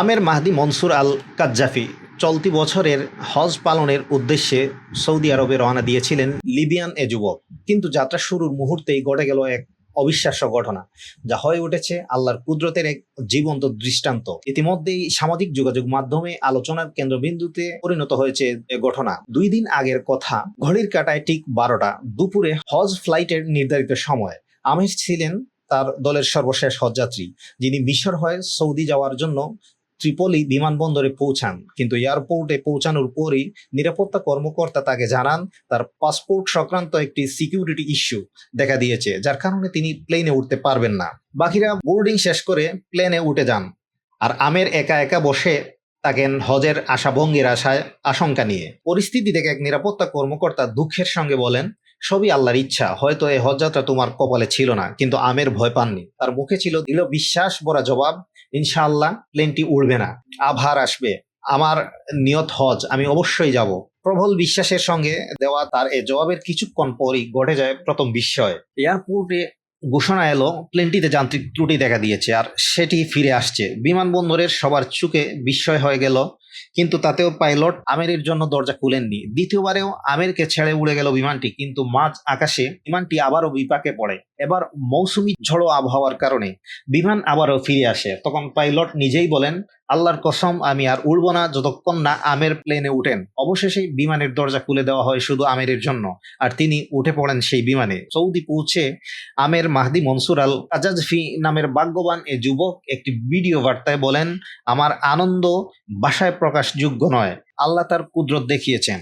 আমের মাহদি মনসুর আল কাজ্জাফি চলতি বছরের হজ পালনের উদ্দেশ্যে সৌদি আরবে রওনা দিয়েছিলেন লিবিয়ান এ যুবক। কিন্তু যাত্রা শুরুর মুহূর্তেই ঘটে গেল এক অবিশ্বাস্য ঘটনা, যা হয়ে উঠেছে আল্লাহর কুদরতের এক জীবন্ত দৃষ্টান্ত। ইতিমধ্যেই সামাজিক যোগাযোগ মাধ্যমে আলোচনার কেন্দ্রবিন্দুতে পরিণত হয়েছে এ ঘটনা। দুই দিন আগের কথা, ঘড়ির কাটায় ঠিক বারোটা দুপুরে হজ ফ্লাইটের নির্ধারিত সময়। আমির ছিলেন তার দলের সর্বশেষ হজযাত্রী, যিনি মিশর হয়ে সৌদি যাওয়ার জন্য ত্রিপলি বিমানবন্দরে পৌঁছান, কিন্তু এয়ারপোর্টে পৌঁছানোর পরই নিরাপত্তা কর্মকর্তা তাকে জানান তার পাসপোর্ট সংক্রান্ত একটি সিকিউরিটি ইস্যু দেখা দিয়েছে, যার কারণে তিনি প্লেনে উঠতে পারবেন না। বাকিরা বোর্ডিং শেষ করে প্লেনে উঠে যান, আর আমের একা একা বসে থাকেন হজের আশাভঙ্গির আশায় আশঙ্কা নিয়ে। পরিস্থিতি দেখে এক নিরাপত্তা কর্মকর্তা দুঃখের সঙ্গে বলেন, সবই আল্লাহর ইচ্ছা, হয়তো এই হজযাত্রা তোমার কপালে ছিল না, কিন্তু আমের ভয় পাননি। তার মুখে ছিল দিল বিশ্বাস, ভরা জবাব ইনশাআল্লাহ প্লেনটি উড়বে না। আভার আসবে। আমার নিয়ত হজ, আমি অবশ্যই যাব। প্রবল বিশ্বাসের সঙ্গে দেওয়া তার এ জবাবের কিছুক্ষণ পরই ঘটে যায় প্রথম বিস্ময়। এয়ারপোর্টে ঘোষণা এলো প্লেনটিতে যান্ত্রিক ত্রুটি দেখা দিয়েছে আর সেটি ফিরে আসছে। বিমানবন্দরের সবার চুকে বিস্ময় হয়ে গেল। কিন্তু তাতেও পাইলট আমেরের জন্য দরজা খুলেননি। দ্বিতীয়বারেও আমেরকে ছেড়ে উড়ে গেল বিমানটি, কিন্তু মাঝ আকাশে বিমানটি আবারও বিপাকে পড়ে। এবার মৌসুমি ঝড়ো আবহাওয়ার কারণে বিমান আবারও ফিরে আসে। তখন পাইলট নিজেই বলেন, আল্লাহর কসম, আমি আর উড়বো না যতক্ষণ না আমের প্লেনে উঠেন। অবশেষে বিমানের দরজা খুলে দেওয়া হয় শুধু আমেরের জন্য, আর তিনি উঠে পড়েন সেই বিমানে। সৌদি পৌঁছে আমের মাহদি মনসুর আল আজাজফি নামের ভাগ্যবান এ যুবক একটি ভিডিও বার্তায় বলেন, আমার আনন্দ বাসায় প্রকাশযোগ্য নয়। আল্লাহ তার কুদরত দেখিয়েছেন।